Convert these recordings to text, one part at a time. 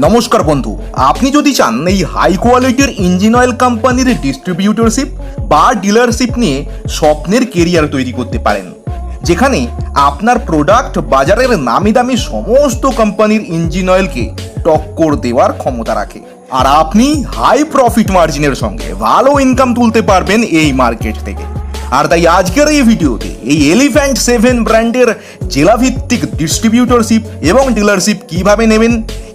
নমস্কার বন্ধু, আপনি যদি চান এই হাই কোয়ালিটির ইঞ্জিন অয়েল কোম্পানির ডিস্ট্রিবিউটরশিপ বা ডিলারশিপ নিয়ে স্বপ্নের কেরিয়ার তৈরি করতে পারেন, যেখানে আপনার প্রোডাক্ট বাজারের নামি দামি সমস্ত কোম্পানির ইঞ্জিন অয়েলকে টক্কর দেওয়ার ক্ষমতা রাখে। আর আপনি হাই প্রফিট মার্জিনের সঙ্গে ভালো ইনকাম তুলতে পারবেন এই মার্কেট থেকে। আর তাই আজকের এই ভিডিওতে এই এলিফ্যান্ট সেভেন ব্র্যান্ডের জেলাভিত্তিক ডিস্ট্রিবিউটরশিপ এবং ডিলারশিপ কীভাবে নেবেন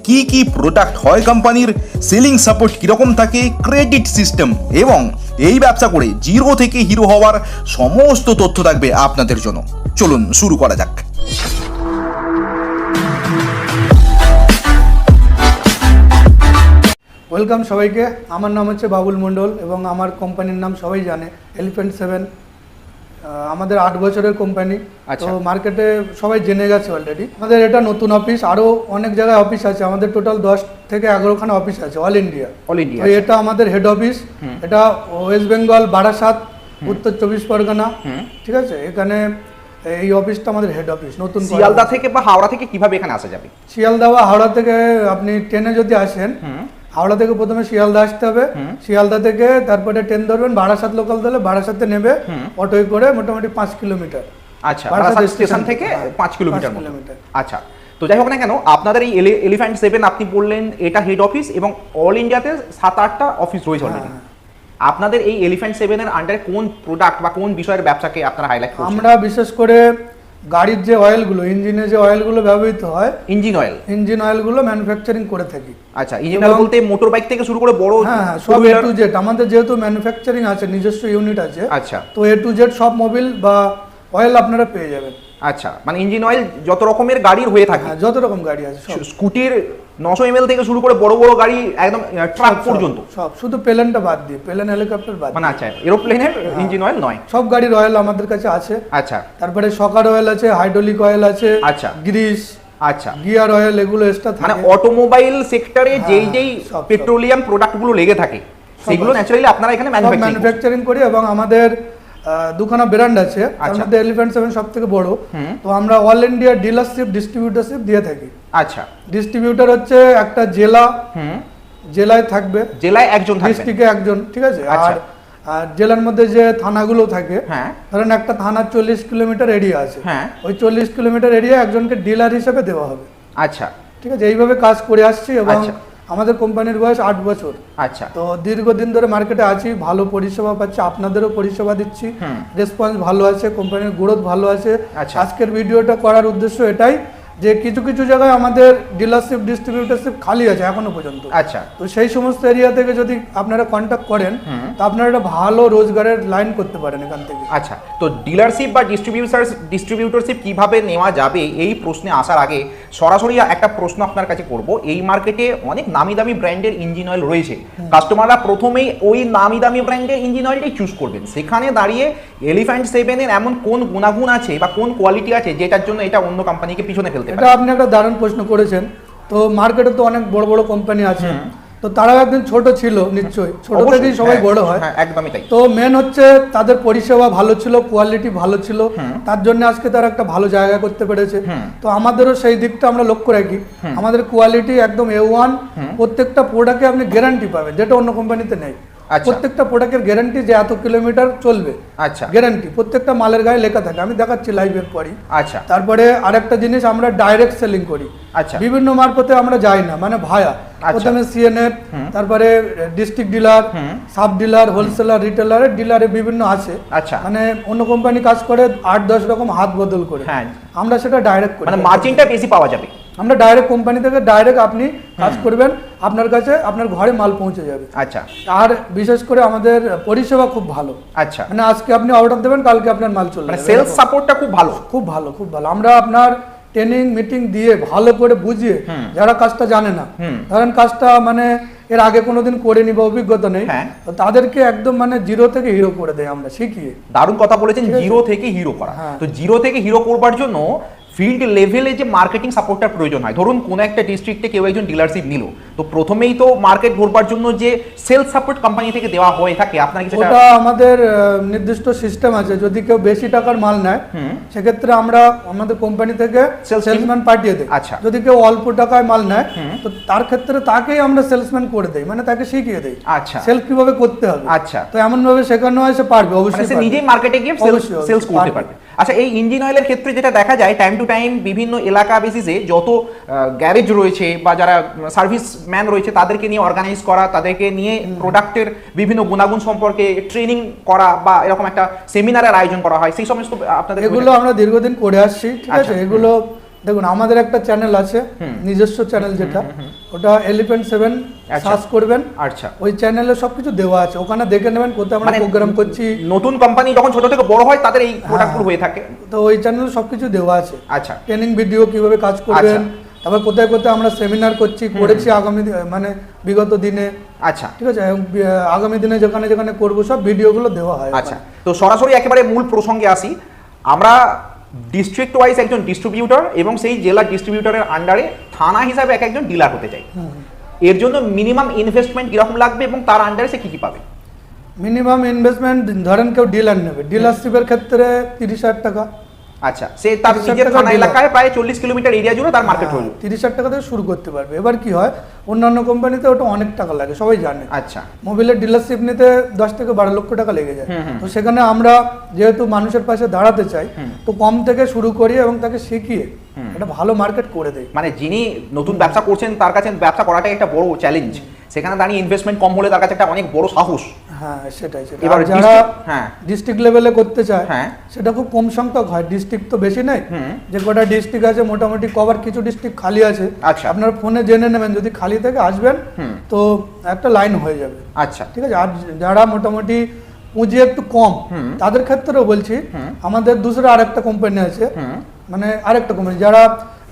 কি কি প্রোডাক্ট হয় কোম্পানির সেলিং সাপোর্ট কীরকম থাকে ক্রেডিট সিস্টেম এবং এই ব্যবসা করে জিরো থেকে হিরো হওয়ার সমস্ত তথ্য থাকবে আপনাদের জন্য। চলুন শুরু করা যাক। ওয়েলকাম সবাইকে। আমার নাম হচ্ছে বাবুল মণ্ডল এবং আমার কোম্পানির নাম সবাই জানে এলিফেন্ট সেভেন আমাদের আট বছরের কোম্পানি আচ্ছা। তো মার্কেটে সবাই জেনে গেছে অলরেডি আমাদের এটা নতুন অফিস আরও অনেক জায়গায় অফিস আছে। আমাদের টোটাল দশ থেকে এগারোখানা অফিস আছে অল ইন্ডিয়া অল ইন্ডিয়া এটা আমাদের হেড অফিস এটা ওয়েস্ট বেঙ্গল বারাসাত উত্তর চব্বিশ পরগনা। ঠিক আছে? এখানে এই অফিসটা আমাদের হেড অফিস নতুন শিয়ালদা থেকে বা হাওড়া থেকে কীভাবে এখানে আসা যাবে? শিয়ালদা বা হাওড়া থেকে আপনি ট্রেনে যদি আসেন হাওড়া থেকে প্রথমে শিয়ালদা আসতে হবে। শিয়ালদা থেকে তারপরে ট্রেন ধরবেন বারাসাত লোকাল ধরলে বারাসাতে নেবে। অটোয় করে মোটামুটি পাঁচ কিলোমিটার। আচ্ছা বারাসাত স্টেশন থেকে। হ্যাঁ, পাঁচ কিলোমিটার। আচ্ছা তো যাই হোক না কেন আপনাদের এই এলিফ্যান্ট সেভেন আপনি বললেন এটা হেড অফিস এবং অল ইন্ডিয়াতে সাত আটটা অফিস রয়েছে অলরেডি হ্যাঁ। আপনাদের এই এলিফ্যান্ট সেভেনের আন্ডারে কোন প্রোডাক্ট বা কোন বিষয়ের ব্যবসাকে আপনারা হাইলাইট আমরা বিশেষ করে গাড়ির যে অয়েলগুলো ইঞ্জিনে যে অয়েলগুলো ব্যবহৃত হয় ইঞ্জিন অয়েল ইঞ্জিন অয়েলগুলো ম্যানুফ্যাকচারিং করে থাকি। আচ্ছা ইঞ্জিন অয়েল বলতে মোটর বাইক থেকে শুরু করে বড় হ্যাঁ হ্যাঁ সব এ টু জেড আমাদের যেহেতু ম্যানুফ্যাকচারিং আছে নিজস্ব ইউনিট আছে আচ্ছা। তো এ টু জেড সব মোবিল বা অয়েল আপনারা পেয়ে যাবেন। আচ্ছা মানে ইঞ্জিন অয়েল যত রকমের গাড়ির হয়ে থাকে হ্যাঁ যত রকম গাড়ি আছে সব। স্কুটির নশো এমএল থেকে শুরু করে বড় বড় গাড়ি একদম ট্রাক পর্যন্ত। সব শুধু প্লেনটা বাদ দিয়ে প্লেন হেলিকপ্টার বাদ মানে আচ্ছা এরোপ্লেনের ইঞ্জিন অয়েল নয়। সব গাড়ির অয়েল আমাদের কাছে আছে। আচ্ছা। তারপরে সকার অয়েল আছে হাইড্রোলিক অয়েল আছে আচ্ছা। গ্রিস আচ্ছা। গিয়ার অয়েল এগুলো এক্সট্রা মানে অটোমোবাইল সেক্টরে হ্যাঁ, যেই যেই। পেট্রোলিয়াম প্রোডাক্টগুলো লেগে থাকে সেগুলো। ন্যাচারালি আপনারা এখানে ম্যানুফ্যাকচারিং করি এবং আমাদের দুখানা ব্র্যান্ড আছে তার আচ্ছা। মধ্যে এলিফ্যান্ট সেভেন সব থেকে বড় তো আমরা অল ইন্ডিয়া ডিলারশিপ ডিস্ট্রিবিউটারশিপ দিয়ে থাকি। আচ্ছা। ডিস্ট্রিবিউটার হচ্ছে একটা জেলা। জেলায় থাকবে। জেলায় একজন ডিস্ট্রিক্টে একজন ঠিক আছে? আচ্ছা। আর আর জেলার মধ্যে যে থানাগুলো থাকে হ্যাঁ। ধরেন একটা থানার চল্লিশ কিলোমিটার এরিয়া আছে। হ্যাঁ। ওই চল্লিশ কিলোমিটার এরিয়া একজনকে ডিলার হিসেবে দেওয়া হবে। আচ্ছা। ঠিক আছে? এইভাবে কাজ করে আসছি এবং আচ্ছা। আমাদের কোম্পানির বয়স আট বছর। আচ্ছা। তো দীর্ঘদিন ধরে মার্কেটে আছি ভালো পরিষেবা পাচ্ছি আপনাদেরও পরিষেবা দিচ্ছি। রেসপন্স ভালো আছে কোম্পানির গ্রোথ ভালো আছে। আচ্ছা। আজকের ভিডিওটা করার উদ্দেশ্য এটাই যে কিছু কিছু জায়গায় আমাদের ডিলারশিপ ডিস্ট্রিবিউটারশিপ খালি আছে এখনও পর্যন্ত। আচ্ছা। তো সেই সমস্ত এরিয়া থেকে যদি আপনারা কন্ট্যাক্ট করেন। তো আপনারা একটা ভালো রোজগারের লাইন করতে পারেন এখান থেকে। আচ্ছা তো ডিলারশিপ বা ডিস্ট্রিবিউটার ডিস্ট্রিবিউটারশিপ কীভাবে নেওয়া যাবে এই প্রশ্নে আসার আগে সরাসরি একটা প্রশ্ন আপনার কাছে করব। এই মার্কেটে অনেক নামি দামি ব্র্যান্ডের ইঞ্জিন অয়েল রয়েছে কাস্টমাররা প্রথমেই ওই নামি দামি ব্র্যান্ডের ইঞ্জিন অয়েলটাই চুজ করবেন। সেখানে দাঁড়িয়ে এলিফ্যান্ট সেভেনের এমন কোন গুণাগুণ আছে বা কোন কোয়ালিটি আছে যেটার জন্য এটা অন্য কোম্পানিকে পিছনে ফেলতে এটা আপনি একটা দারুণ প্রশ্ন করেছেন। তো মার্কেটে তো অনেক বড় বড় কোম্পানি আছে। তো তারাও একদিন ছোট ছিল নিশ্চয়ই। ছোট থেকেই সবাই হ্যাঁ, বড় হয়। হ্যাঁ একদমই তাই। তো মেন হচ্ছে তাদের পরিষেবা ভালো ছিল কোয়ালিটি ভালো ছিল। তার জন্য আজকে তারা একটা ভালো জায়গা করতে পেরেছে। তো আমাদেরও সেই দিকটা আমরা লক্ষ্য রাখি। আমাদের কোয়ালিটি একদম এ ওয়ান প্রত্যেকটা প্রোডাক্টে আপনি গ্যারান্টি পাবেন যেটা অন্য কোম্পানিতে নেই। প্রত্যেকটা প্রোডাক্টের গ্যারান্টি যে এত কিলোমিটার চলবে। আচ্ছা। গ্যারান্টি প্রত্যেকটা মালের গায়ে লেখা থাকে। আমি দেখাচ্ছি লাইভের পরই। আচ্ছা। তারপরে আরেকটা জিনিস আমরা ডাইরেক্ট সেলিং করি। আচ্ছা। বিভিন্ন মারফতে আমরা যাই না মানে ভায়া। আচ্ছা। প্রথমে সিএনএফ তারপরে district dealer sub dealer wholesaler রিটেলারের ডিলারে বিভিন্ন আছে। আচ্ছা। মানে অন্য কোম্পানি কাজ করে আট দশ রকম হাত বদল করে। হ্যাঁ। আমরা সেটা ডাইরেক্ট করি। মানে মার্জিনটা বেশি পাওয়া যাবে। আমরা ডাইরেক্ট কোম্পানি থেকে ডাইরেক্ট আপনি কাজ করবেন আপনার কাছে আপনার ঘরে মাল পৌঁছে যাবে। আচ্ছা। আর বিশেষ করে আমাদের পরিষেবা খুব ভালো। আচ্ছা। মানে আজকে আপনি অর্ডার দেবেন কালকে আপনার মাল চলে মানে যাবে। সেলস সাপোর্টটা খুব ভালো। খুব ভালো খুব ভালো। আমরা আপনার ট্রেনিং মিটিং দিয়ে ভালো করে বুঝিয়ে যারা কাজটা জানে না। ধরেন কাজটা মানে এর আগে কোনোদিন করেনি বা অভিজ্ঞতা নেই হ্যাঁ। তাদেরকে একদম মানে জিরো থেকে হিরো করে দেয় আমরা শিখিয়ে। দারুণ কথা বলেছেন জিরো থেকে হিরো করা। হ্যাঁ। তো জিরো থেকে হিরো করবার জন্য ফিল্ড লেভেলে যে মার্কেটিং সাপোর্টটার প্রয়োজন হয় ধরুন কোনো একটা ডিস্ট্রিক্টে কেউ একজন ডিলারশিপ নিল তো প্রথমেই তো মার্কেট ঘুরবার জন্য যে সেলস সাপোর্ট কোম্পানি থেকে দেওয়া হয়ে থাকে আপনার কি সেটা ওটা আমাদের নির্দিষ্ট সিস্টেম আছে যদি কেউ বেশি টাকার মাল নেয় সেক্ষেত্রে আমরা আমাদের কোম্পানি থেকে সেলসম্যান পাঠিয়ে দিই। আচ্ছা। যদি কেউ অল্প টাকায় মাল নেয় তো তার ক্ষেত্রে তাকেই আমরা সেলসম্যান করে দেই মানে তাকে শিখিয়ে দেই। আচ্ছা। সেল কীভাবে করতে হবে। আচ্ছা। তো এমন ভাবে শেখানো হয় সে পারবে মানে অবশ্যই নিজেই মার্কেটে গিয়ে সেলস করতে পারবে। আচ্ছা এই ইঞ্জিন অয়েলের ক্ষেত্রে যেটা দেখা যায় টাইম টু টাইম বিভিন্ন এলাকা বেসিসে যত গ্যারেজ রয়েছে বা যারা সার্ভিস ম্যান রয়েছে তাদেরকে নিয়ে অর্গানাইজ করা তাদেরকে নিয়ে প্রোডাক্টের বিভিন্ন গুণাগুণ সম্পর্কে ট্রেনিং করা বা এরকম একটা সেমিনারের আয়োজন করা হয় সেই সমস্ত আপনাদের এগুলো আমরা দীর্ঘদিন করে আসছি ঠিক আচ্ছা, আছে এগুলো দেখুন আমাদের একটা চ্যানেল আছে নিজস্ব চ্যানেল যেটা। ওটা এলিফেন্ট সেভেন আচ্ছা। সার্চ করবেন। আচ্ছা। ওই চ্যানেলে সবকিছু দেওয়া আছে। ওখানে দেখে নেবেন কোথায় আমরা মানে প্রোগ্রাম করছি। নতুন কোম্পানি যখন ছোট থেকে বড় হয় তাদের এই প্রোডাক্টগুলো হয়ে থাকে। তো ওই চ্যানেলে সবকিছু দেওয়া আছে। আচ্ছা। ট্রেনিং ভিডিও কীভাবে কাজ করবেন তারপর কোথায় কোথায় আমরা সেমিনার করছি করেছি আগামী মানে বিগত দিনে। আচ্ছা। ঠিক আছে? এবং আগামী দিনে যেখানে যেখানে করব সব ভিডিওগুলো দেওয়া হয় আচ্ছা। তো সরাসরি একেবারে মূল প্রসঙ্গে আসি। আমরা ডিস্ট্রিক্ট ওয়াইজ একজন ডিস্ট্রিবিউটর এবং সেই জেলার ডিস্ট্রিবিউটরের আন্ডারে থানা হিসাবে এক একজন ডিলার হতে চাই। এর জন্য মিনিমাম ইনভেস্টমেন্ট কীরকম লাগবে এবং তার আন্ডারে সে কি কি পাবে? মিনিমাম ইনভেস্টমেন্ট ধরেন কেউ ডিলার নেবে ডিলারশিপের ক্ষেত্রে তিরিশ হাজার টাকা। আচ্ছা সে তার নিজের থানা এলাকায় প্রায় চল্লিশ কিলোমিটার এরিয়া জুড়ে তার মার্কেট হলো তিরিশ হাজার টাকা থেকে শুরু করতে পারবে। এবার কি হয় অন্যান্য কোম্পানিতে ওটা অনেক টাকা লাগে সবাই জানে। আচ্ছা। মোবাইলের ডিলারশিপ নিতে দশ থেকে বারো লক্ষ টাকা লেগে যায়। তো সেখানে আমরা যেহেতু মানুষের পাশে দাঁড়াতে চাই তো কম থেকে শুরু করি এবং তাকে শিখিয়ে একটা ভালো মার্কেট করে দেয় মানে যিনি নতুন ব্যবসা করছেন তার কাছে ব্যবসা করাটাই একটা বড় চ্যালেঞ্জ সেখানে দাঁড়িয়ে ইনভেস্টমেন্ট কম হলে তার কাছে একটা অনেক বড় সাহস। হ্যাঁ সেটাই সেটাই। যারা হ্যাঁ। ডিস্ট্রিক্ট লেভেলে করতে চায় হ্যাঁ। সেটা খুব কম সংখ্যক হয় ডিস্ট্রিক্ট তো বেশি নেই। যে কটা ডিস্ট্রিক্ট আছে মোটামুটি কভার কিছু ডিস্ট্রিক্ট খালি আছে। আচ্ছা। আপনার ফোনে জেনে নেবেন যদি খালি থেকে আসবেন তো একটা লাইন হয়ে যাবে। আচ্ছা। ঠিক আছে? আর যারা মোটামুটি পুঁজি একটু কম তাদের ক্ষেত্রেও বলছি আমাদের দুসরা আরেকটা কোম্পানি আছে মানে আরেকটা কোম্পানি যারা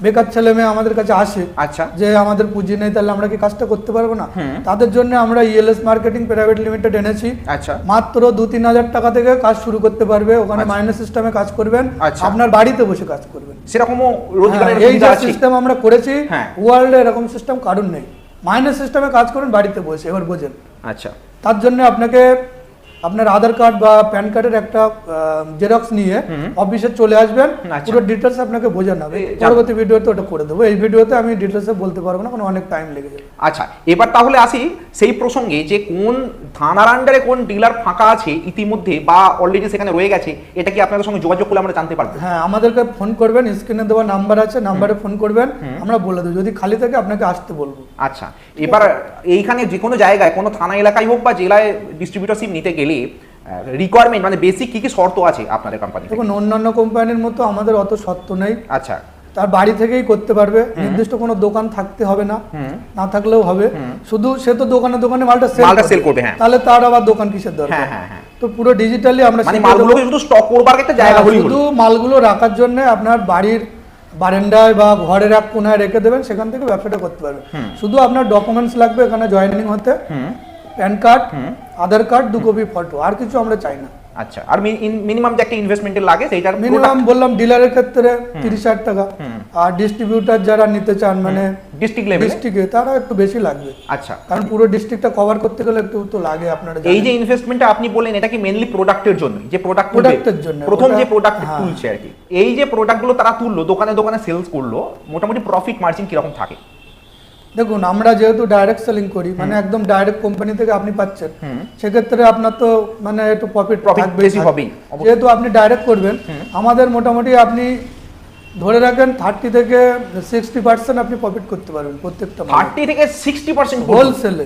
বেকার ছেলে মেয়ে আমাদের কাছে আসে আচ্ছা। যে আমাদের পুঁজি নেই তাহলে আমরা কি কাজটা করতে পারব না? তাদের জন্য আমরা ইএলএস মার্কেটিং প্রাইভেট লিমিটেড এনেছি। আচ্ছা। মাত্র দু তিন হাজার টাকা থেকে কাজ শুরু করতে পারবে ওখানে মাইনাস সিস্টেমে কাজ করবেন আচ্ছা। আপনার বাড়িতে বসে কাজ করবেন। সেরকমও রোজগারের হ্যাঁ, এই যে সিস্টেম আমরা করেছি হ্যাঁ। ওয়ার্ল্ডে এরকম সিস্টেম কারণ নেই। মাইনাস সিস্টেমে কাজ করুন বাড়িতে বসে এবার বোঝেন। আচ্ছা। তার জন্য আপনাকে আপনার আধার কার্ড বা প্যান কার্ডের একটা জেরক্স নিয়ে অফিসে চলে আসবেন। আচ্ছা। পুরো ডিটেলস আপনাকে বোঝানো হবে। এই, পরবর্তী ভিডিওতে ওটা করে দেবো। এই ভিডিওতে আমি ডিটেলসে বলতে পারব না কারণ অনেক টাইম লেগে যাবে। আচ্ছা এবার তাহলে আসি সেই প্রসঙ্গে যে কোন থানার আন্ডারে কোন ডিলার ফাঁকা আছে ইতিমধ্যে বা অলরেডি সেখানে রয়ে গেছে এটা কি আপনাদের সঙ্গে যোগাযোগ করলে আমরা জানতে পারব? হ্যাঁ আমাদেরকে ফোন করবেন স্ক্রিনে দেওয়া নাম্বার আছে নাম্বারে ফোন করবেন আমরা বলে দেবো। যদি খালি থাকে আপনাকে আসতে বলব। আচ্ছা এবার এইখানে যে কোনো জায়গায় কোনো থানা এলাকায় হোক বা জেলায় ডিস্ট্রিবিউটরশিপ নিতে গেলে রিকোয়ারমেন্ট মানে বেসিক কি কি শর্ত আছে আপনাদের কোম্পানি দেখুন অন্যান্য কোম্পানির মতো আমাদের অত শর্ত নেই। আচ্ছা। তার বাড়ি থেকেই করতে পারবে। নির্দিষ্ট কোনো দোকান থাকতে হবে না। না থাকলেও হবে। শুধু সে তো দোকানে দোকানে মালটা সেল মালটা sell করবে, হ্যাঁ। তাহলে তার আবার দোকান কিসের দরকার? হ্যাঁ, হ্যাঁ, হ্যাঁ। তো পুরো ডিজিটালি আমরা মানে মালগুলোকে শুধু স্টক করবার একটা জায়গা হ্যাঁ, শুধু মালগুলো রাখার জন্য আপনার বাড়ির বারান্দায় বা ঘরের এক কোনায় রেখে দেবেন সেখান থেকে ব্যবসাটা করতে পারবেন। শুধু আপনার ডকুমেন্টস লাগবে এখানে জয়েনিং হতে। প্যান কার্ড আধার কার্ড দু কপি ফটো আর কিছু আমরা চাই না। আচ্ছা আর মিনিমাম যে একটা ইনভেস্টমেন্টের লাগে সেইটার মিনিমাম বললাম ডিলারের ক্ষেত্রে তিরিশ হাজার টাকা। আর ডিস্ট্রিবিউটার যারা নিতে চান মানে ডিস্ট্রিক্ট লেভেলে ডিস্ট্রিক্টে তারা একটু বেশি লাগবে। আচ্ছা। কারণ পুরো ডিস্ট্রিক্টটা কভার করতে গেলে একটু তো লাগে আপনার এই। যে ইনভেস্টমেন্টটা আপনি বললেন এটা কি মেনলি প্রোডাক্টের জন্য? যে প্রোডাক্টের জন্য, প্রথম যে প্রোডাক্ট হ্যাঁ। তুলছে আর কি। এই যে প্রোডাক্টগুলো তারা তুললো দোকানে দোকানে সেলস করল মোটামুটি প্রফিট মার্জিন কীরকম থাকে? দেখুন আমরা যেহেতু ডাইরেক্ট সেলিং করি মানে একদম ডাইরেক্ট কোম্পানি থেকে আপনি পাচ্ছেন সেক্ষেত্রে আপনার তো মানে একটু প্রফিট প্রফিট বেশি হবে যেহেতু আপনি ডাইরেক্ট করবেন আমাদের মোটামুটি আপনি ধরে রাখেন থার্টি থেকে সিক্সটি পার্সেন্ট আপনি প্রফিট করতে পারবেন প্রত্যেকটা থার্টি থেকে সিক্সটি পার্সেন্ট হোলসেলে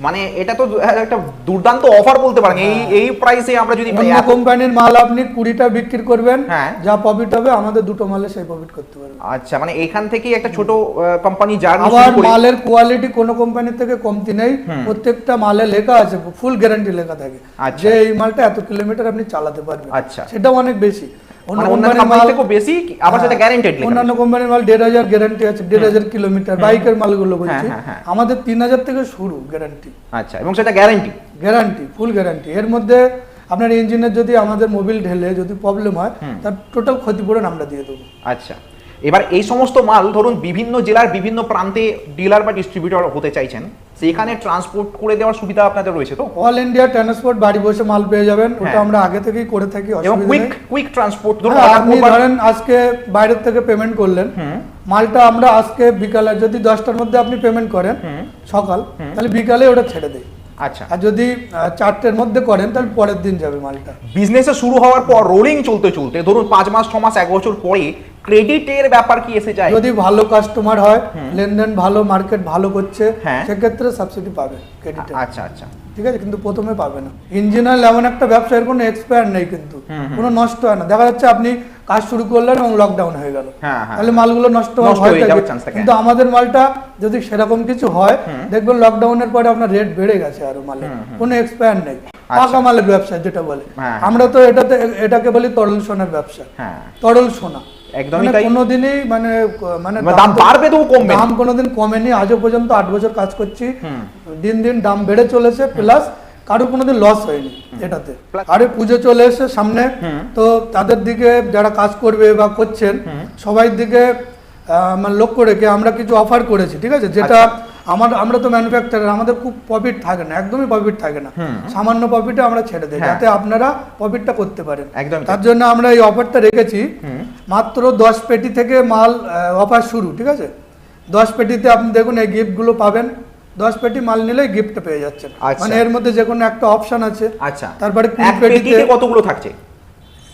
মানে এটা তো একটা দুর্দান্ত অফার বলতে পারেন। এই এই প্রাইসে আমরা যদি অন্য কোম্পানির মাল আপনি কুড়িটা বিক্রি করবেন হ্যাঁ। যা প্রফিট হবে আমাদের দুটো মালে সেই প্রফিট করতে পারবেন আচ্ছা মানে এখান থেকেই একটা ছোট কোম্পানি জার্নি আবার মালের কোয়ালিটি কোনো কোম্পানির থেকে কমতি নেই। প্রত্যেকটা মালে লেখা আছে ফুল গ্যারান্টি লেখা থাকে। আচ্ছা। যে এই মালটা এত কিলোমিটার আপনি চালাতে পারবেন। আচ্ছা। সেটা অনেক বেশি। মানে বেশি আবার সেটা হ্যাঁ, গ্যারান্টেড অন্যান্য কোম্পানির মাল দেড় হাজার গ্যারান্টি আছে দেড় হাজার কিলোমিটার বাইকের মালগুলো বলছি। হ্যাঁ, হ্যাঁ। আমাদের তিন হাজার থেকে শুরু গ্যারান্টি আচ্ছা এবং সেটা গ্যারান্টি গ্যারান্টি ফুল গ্যারান্টি এর মধ্যে আপনার ইঞ্জিনের যদি আমাদের মোবিল ঢেলে যদি প্রবলেম হয় তার টোটাল ক্ষতিপূরণ আমরা দিয়ে দেবো। আচ্ছা এবার এই সমস্ত মাল ধরুন বিভিন্ন জেলার বিভিন্ন প্রান্তে ডিলার বা ডিস্ট্রিবিউটর হতে চাইছেন। সেখানে ট্রান্সপোর্ট করে দেওয়ার সুবিধা আপনাদের রয়েছে তো? অল ইন্ডিয়া ট্রান্সপোর্ট বাড়ি বসে মাল পেয়ে যাবেন। ওটা হ্যাঁ। আমরা আগে থেকেই করে থাকি এবং কুইক কুইক ট্রান্সপোর্ট ধরুন হ্যাঁ, আপনি ধরেন আজকে বাইরের থেকে পেমেন্ট করলেন। মালটা আমরা আজকে বিকালে যদি দশটার মধ্যে আপনি পেমেন্ট করেন সকাল তাহলে বিকালে ওটা ছেড়ে দেয় আচ্ছা। আর যদি চারটের মধ্যে করেন তাহলে পরের দিন যাবে মালটা। বিজনেসে শুরু হওয়ার পর রোলিং চলতে চলতে ধরুন পাঁচ মাস ছ মাস এক বছর পরে ক্রেডিটের ব্যাপার কি এসে যায়? যদি ভালো কাস্টমার হয় লেনদেন ভালো মার্কেট ভালো করছে হ্যাঁ। সেক্ষেত্রে সাবসিডি পাবে ক্রেডিট আচ্ছা আচ্ছা। ঠিক আছে কিন্তু প্রথমে পাবে না। ইঞ্জিনিয়ার এমন একটা ব্যবসায়ের কোনো এক্সপায়ার নেই কিন্তু। কোনো নষ্ট হয় না। দেখা যাচ্ছে আপনি কাজ শুরু করলেন এবং লকডাউন হয়ে গেল। হ্যাঁ, হ্যাঁ। তাহলে মালগুলো নষ্ট হওয়ার ভয় হয়ে থাকে। কিন্তু আমাদের মালটা যদি সেরকম কিছু হয় দেখবেন লকডাউনের পরে আপনার রেট বেড়ে গেছে আরও মালে। কোনো এক্সপায়ার নেই। পাকা মালের ব্যবসা যেটা বলে। হ্যাঁ। আমরা তো এটাতে এটাকে বলি তরল সোনার ব্যবসা। তরল সোনা। একদমই মানে তাই। কোনোদিনই মানে মানে মানে দাম বাড়বে তবু কমবে। দাম কোনোদিন কমেনি। আজও পর্যন্ত আট বছর কাজ করছি। দিন দিন দাম বেড়ে চলেছে। প্লাস কারও কোনোদিন লস হয়নি এটাতে। আরে পুজো চলে এসে সামনে তো তাদের দিকে যারা কাজ করবে বা করছেন সবাই দিকে মানে লক্ষ্য রেখে আমরা কিছু অফার করেছি ঠিক আছে? যেটা আমার আমরা তো ম্যানুফ্যাকচারার আমাদের খুব প্রফিট থাকে না একদমই প্রফিট থাকে না। সামান্য প্রফিটে আমরা ছেড়ে দিই হ্যাঁ। যাতে আপনারা প্রফিটটা করতে পারেন। একদমই তাই। তার জন্য আমরা এই অফারটা রেখেছি। মাত্র দশ পেটি থেকে মাল অফার শুরু ঠিক আছে? দশ পেটিতে আপনি দেখুন এই গিফটগুলো পাবেন। দশ পেটি মাল নিলেই গিফট পেয়ে যাচ্ছেন। আচ্ছা। মানে এর মধ্যে যে কোনো একটা অপশন আছে। আচ্ছা। তারপরে কুড়ি পেটিতে কতগুলো থাকছে?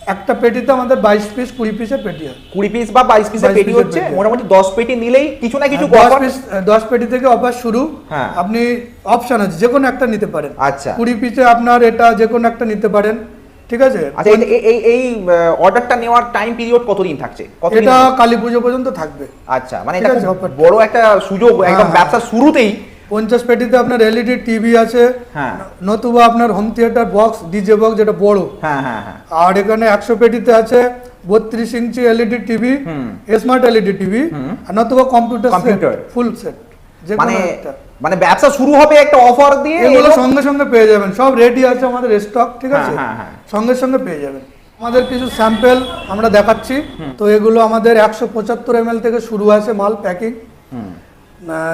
একটা পেটিতে আমাদের বাইশ পিস কুড়ি পিসের পেটি হয়। কুড়ি পিস বা বাইশ পিসের পেটি হচ্ছে? মোটামুটি দশ পেটি নিলেই কিছু না কিছু দশ পিস দশ পেটি থেকে অফার শুরু। হ্যাঁ। আপনি অপশন আছে যে কোনো একটা নিতে পারেন। আচ্ছা। কুড়ি পিসে আপনার এটা যে কোনো একটা নিতে পারেন। ঠিক আছে? আচ্ছা এই- এই অর্ডারটা নেওয়ার টাইম পিরিয়ড কতদিন থাকছে? এটা কালী পুজো পর্যন্ত থাকবে। আচ্ছা মানে এটা। বড় একটা সুযোগ একদম হ্যাঁ। ব্যবসার শুরুতেই পঞ্চাশ পেটিতে আপনার এলইডি টিভি আছে হ্যাঁ। নতুবা আপনার home theatre box DJ box যেটা বড়। হ্যাঁ হ্যাঁ আর এখানে একশো পেটিতে আছে বত্রিশ inch LED TV smart LED TV আর নতুবা কম্পিউটার Computer। ফুল সেট যে মানে মানে ব্যবসা শুরু হবে একটা অফার দিয়ে এগুলো সঙ্গে সঙ্গে পেয়ে যাবেন। সব রেডি আছে আমাদের স্টক ঠিক আছে? হ্যাঁ, হ্যাঁ। সঙ্গে সঙ্গে পেয়ে যাবেন। আমাদের কিছু স্যাম্পেল আমরা দেখাচ্ছি। তো এগুলো আমাদের একশো পঁচাত্তর এম থেকে শুরু আছে মাল প্যাকিং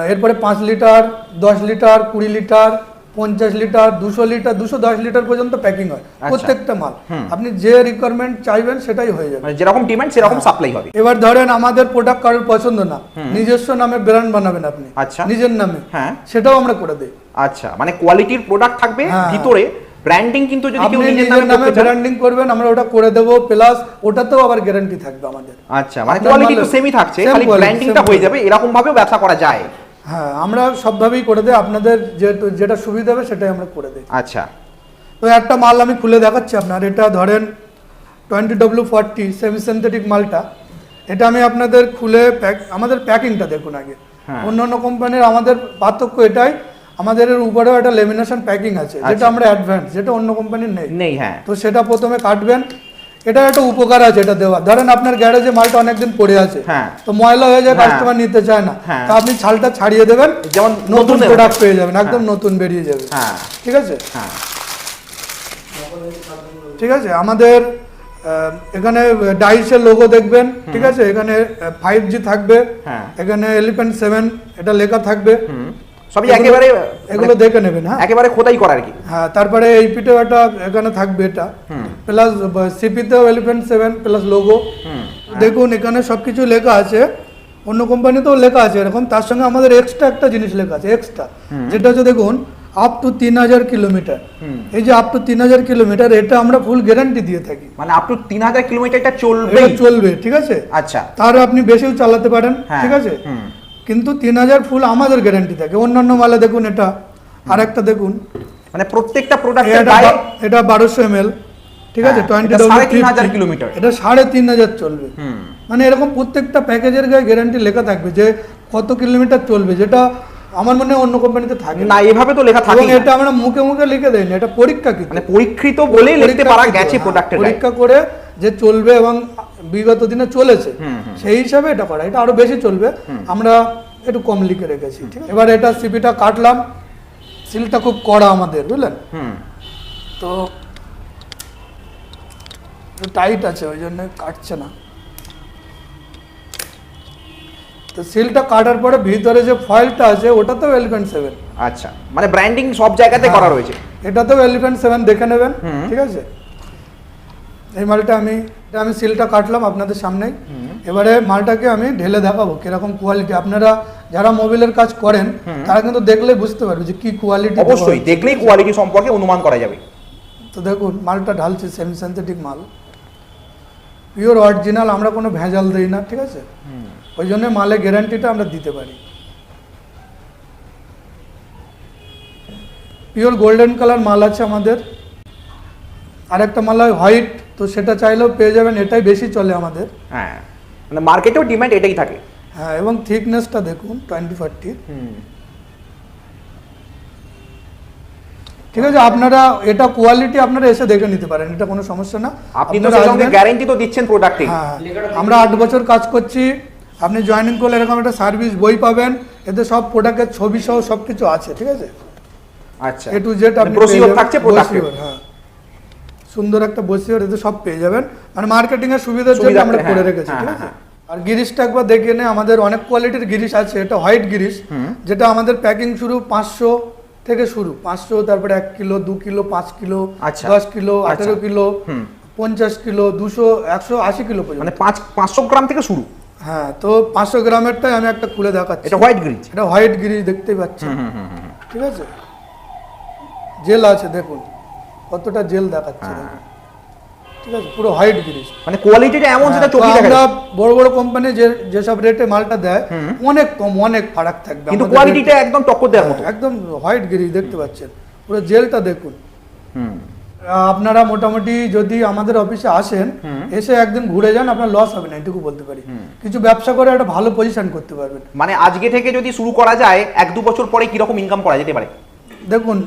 এরপরে পাঁচ লিটার দশ লিটার কুড়ি লিটার পঞ্চাশ লিটার দুশো লিটার দুশো দশ লিটার পর্যন্ত প্যাকিং হয় আচ্ছা। প্রত্যেকটা মাল। আপনি যে রিকোয়ারমেন্ট চাইবেন সেটাই হয়ে যাবে। মানে যেরকম ডিমান্ড সেরকম সাপ্লাই হবে। এবার ধরেন আমাদের প্রোডাক্ট কারোর পছন্দ না নিজস্ব নামে ব্র্যান্ড বানাবেন আপনি আচ্ছা। নিজের নামে হ্যাঁ। সেটাও আমরা করে দিই। আচ্ছা মানে কোয়ালিটির প্রোডাক্ট থাকবে হ্যাঁ। ভিতরে ব্র্যান্ডিং কিন্তু যদি কেউ নিজের নামে ব্র্যান্ডিং করবেন আমরা ওটা করে দেবো প্লাস ওটাতেও আবার গ্যারান্টি থাকবে আমাদের। আচ্ছা মানে কোয়ালিটি তো সেমই থাকছে খালি ব্র্যান্ডিংটা হয়ে যাবে এরকম ভাবেও ব্যবসা করা যায়। হ্যাঁ আমরা সবভাবেই করে দেই আপনাদের যেটা যেটা সুবিধা হবে সেটাই আমরা করে দিই। আচ্ছা। তো একটা মাল আমি খুলে দেখাচ্ছি আপনার এটা ধরেন twenty W forty semi synthetic মালটা। এটা আমি আপনাদের খুলে প্যাক আমাদের প্যাকিংটা দেখুন আগে। হ্যাঁ। অন্য অন্য কোম্পানির আমাদের পার্থক্য এটাই আমাদের এর উপরেও একটা লেমিনেশন প্যাকিং আছে যেটা আচ্ছা। আমরা অ্যাডভান্স যেটা অন্য কোম্পানির নেই। নেই হ্যাঁ। তো সেটা প্রথমে কাটবেন। এটা একটা উপকার আছে এটা দেওয়া। ধরেন আপনার গ্যারেজে মালটা অনেকদিন পড়ে আছে। হ্যাঁ। তো ময়লা হয়ে যায় হ্যাঁ। কাস্টমার নিতে চায় না। হ্যাঁ। তো আপনি ছালটা ছাড়িয়ে দেবেন যেমন নতুন প্রোডাক্ট পেয়ে যাবেন একদম নতুন বেরিয়ে যাবে। হ্যাঁ। ঠিক আছে? হ্যাঁ। ঠিক আছে? আমাদের এখানে ডাইসের লোগো দেখবেন। ঠিক আছে? এখানে ফাইভ জি থাকবে। হ্যাঁ। এখানে এলিফ্যান্ট সেভেন এটা লেখা থাকবে। সবই একেবারে এগুলো দেখে নেবেন হ্যাঁ। একেবারে খোদাই করা আর কি। হ্যাঁ তারপরে এই পিঠেও একটা এখানে থাকবে এটা। প্লাস সিপিতেও এলিফ্যান্ট সেভেন প্লাস লোগো দেখুন এখানে সবকিছু লেখা আছে। অন্য কোম্পানিতেও লেখা আছে এরকম। তার সঙ্গে আমাদের এক্সট্রা একটা জিনিস লেখা আছে এক্সট্রা যেটা হচ্ছে দেখুন আপ টু তিন হাজার কিলোমিটার এই যে আপ টু তিন হাজার কিলোমিটার এটা আমরা ফুল গ্যারান্টি দিয়ে থাকি। মানে আপ টু তিন হাজার কিলোমিটারটা চলবে এটা চলবে ঠিক আছে? আচ্ছা। তার আপনি বেশিও চালাতে পারেন হ্যাঁ, ঠিক আছে। কিন্তু তিন হাজার ফুল আমাদের গ্যারান্টি থাকে। অন্যান্য মালে দেখুন এটা আর একটা দেখুন। মানে প্রত্যেকটা প্রোডাক্টের এটা বারোশো এম ঠিক আছে? হ্যাঁ, টোয়েন্টি কিলোমিটার। এটা সাড়ে তিন হাজার চলবে। মানে এরকম প্রত্যেকটা প্যাকেজের গায়ে গ্যারান্টি লেখা থাকবে যে কত কিলোমিটার চলবে যেটা আমার মনে হয় অন্য কোম্পানিতে থাকে। না এভাবে তো লেখা থাকে এটা আমরা মুখে মুখে লিখে দেয়নি এটা পরীক্ষা কি? মানে পরীক্ষিত বলেই লিখতে পারা গেছে হ্যাঁ, প্রোডাক্টের পরীক্ষা করে যে চলবে এবং বিগত দিনে চলেছে সেই হিসাবে এটা করা এটা আরও বেশি চলবে। আমরা একটু কম লিখে রেখেছি এবার এটা সিপিটা কাটলাম সিলটা খুব কড়া আমাদের বুঝলেন? তো টাইট আছে ওই জন্য কাটছে না। তো সিলটা কাটার পরে ভিতরে যে ফয়েলটা আছে ওটাতেও এলিফ্যান্ট সেভেন আচ্ছা মানে ব্র্যান্ডিং সব জায়গাতে করা রয়েছে। এটাতেও এলিফ্যান্ট সেভেন দেখে নেবেন ঠিক আছে? এই মালটা আমি এটা আমি সিলটা কাটলাম আপনাদের সামনেই এবারে মালটাকে আমি ঢেলে দেখাবো কীরকম কোয়ালিটি আপনারা যারা মোবিলের কাজ করেন তারা কিন্তু দেখলেই বুঝতে পারবে যে কি কোয়ালিটি অবশ্যই দেখলেই কোয়ালিটি সম্পর্কে অনুমান করা যাবে। তো দেখুন মালটা ঢালছি সেমি সিনথেটিক মাল। পিওর অরিজিনাল আমরা কোনো ভেজাল দিই না ঠিক আছে? ওই জন্য মালের গ্যারান্টিটা আমরা দিতে পারি। পিওর গোল্ডেন কালার মাল আছে আমাদের। আরেকটা মাল হয় হোয়াইট তো সেটা চাইলেও পেয়ে যাবেন এটাই বেশি চলে আমাদের। হ্যাঁ মানে মার্কেটেও ডিমান্ড এটাই থাকে। হ্যাঁ এবং থিকনেসটা দেখুন টোয়েন্টি ফোরটির ঠিক আছে আপনারা এটা কোয়ালিটি আপনারা এসে দেখে নিতে পারেন এটা কোনো সমস্যা না। আপনি তো সঙ্গে। গ্যারেন্টি তো দিচ্ছেন প্রোডাক্টে হ্যাঁ আমরা আট বছর কাজ করছি আপনি জয়েনিং করলে এরকম একটা সার্ভিস বই পাবেন এতে সব প্রোডাক্টের ছবি সহ সব কিছু আছে ঠিক আছে? আচ্ছা। এ টু জেড আপনি থাকছে প্রোডাক্টে হ্যাঁ। সুন্দর একটা বসিওর এতে সব পেয়ে যাবেন। মানে মার্কেটিং এর সুবিধার জন্য আমরা করে হ্যাঁ, রেখেছি হ্যাঁ, ঠিক আছে? হ্যাঁ। আর গিরিশটা একবার দেখে নে আমাদের অনেক কোয়ালিটির গিরিশ আছে এটা হোয়াইট গিরিশ যেটা আমাদের প্যাকিং শুরু পাঁচশো থেকে শুরু পাঁচশো তারপরে এক কিলো দু কিলো পাঁচ কিলো আচ্ছা। দশ কিলো আচ্ছা। আঠেরো কিলো পঞ্চাশ কিলো দুশো একশো আশি কিলো পর্যন্ত। মানে পাঁচ পাঁচশো গ্রাম থেকে শুরু। হ্যাঁ তো পাঁচশো গ্রামেরটাই আমি একটা খুলে দেখাচ্ছি। এটা হোয়াইট গ্রিজ এটা হোয়াইট গিরিশ দেখতেই পাচ্ছেন। ঠিক আছে? জেল আছে দেখুন। কতটা জেল দেখাচ্ছে। ঠিক আছে পুরো হোয়াইট মানে কোয়ালিটিটা এমন হ্যাঁ, চোখে দেখা যায়। বড় বড় কোম্পানি যে যেসব রেটে মালটা দেয় অনেক কম অনেক ফারাক থাকবে কিন্তু কোয়ালিটিটা একদম টক্কর দেওয়ার মতো। হ্যাঁ, একদম হোয়াইট দেখতে পাচ্ছেন। পুরো জেলটা দেখুন। হুম। আপনারা মোটামুটি যদি আমাদের অফিসে আসেন এসে একদিন ঘুরে যান আপনার লস হবে না এটুকু বলতে পারি। কিছু ব্যবসা করে একটা ভালো পজিশন করতে পারবেন। মানে আজকে থেকে যদি শুরু করা যায় এক দু বছর পরে কীরকম ইনকাম করা যেতে পারে? দেখুন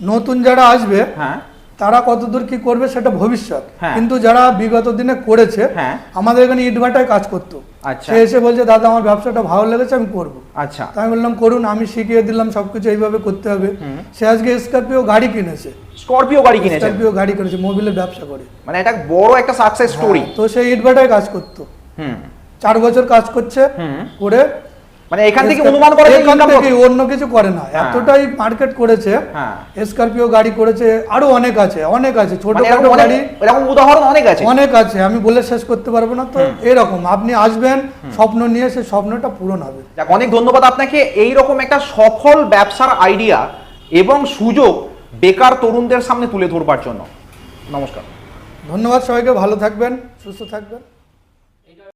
নতুন যারা আসবে হ্যাঁ। তারা কতদূর কি করবে সেটা ভবিষ্যৎ। হ্যাঁ। কিন্তু যারা বিগত দিনে করেছে হ্যাঁ। আমাদের এখানে ইটভাটায় কাজ করতো। আচ্ছা। সে এসে বলছে দাদা আমার ব্যবসাটা ভালো লেগেছে আমি করব। আচ্ছা। আমি বললাম করুন আমি শিখিয়ে দিলাম সবকিছু এইভাবে করতে হবে। সে আজকে স্করপিও গাড়ি কিনেছে। স্করপিও গাড়ি কিনেছেন স্করপিও গাড়ি কিনেছে মোবিলের ব্যবসা করে। মানে এটা বড় একটা সাকসেস স্টোরি তো সে ইটভাটায় কাজ করতো। হুম। চার বছর কাজ করছে। করে মানে এখান থেকে অনুমান করা যায় থেকে অন্য কিছু করে না। এতটাই মার্কেট করেছে। হ্যাঁ। স্করপিও গাড়ি করেছে আরও অনেক আছে অনেক আছে ছোট মানে ছোট অনেক গাড়ি। এরকম উদাহরণ অনেক আছে। অনেক আছে আমি বলে শেষ করতে পারব না তো। এরকম আপনি আসবেন স্বপ্ন নিয়ে সেই স্বপ্নটা পূরণ হবে। অনেক ধন্যবাদ আপনাকে। এই রকম একটা সফল ব্যবসার আইডিয়া এবং সুযোগ বেকার তরুণদের সামনে তুলে ধরবার জন্য। নমস্কার। ধন্যবাদ সবাইকে ভালো থাকবেন সুস্থ থাকবেন।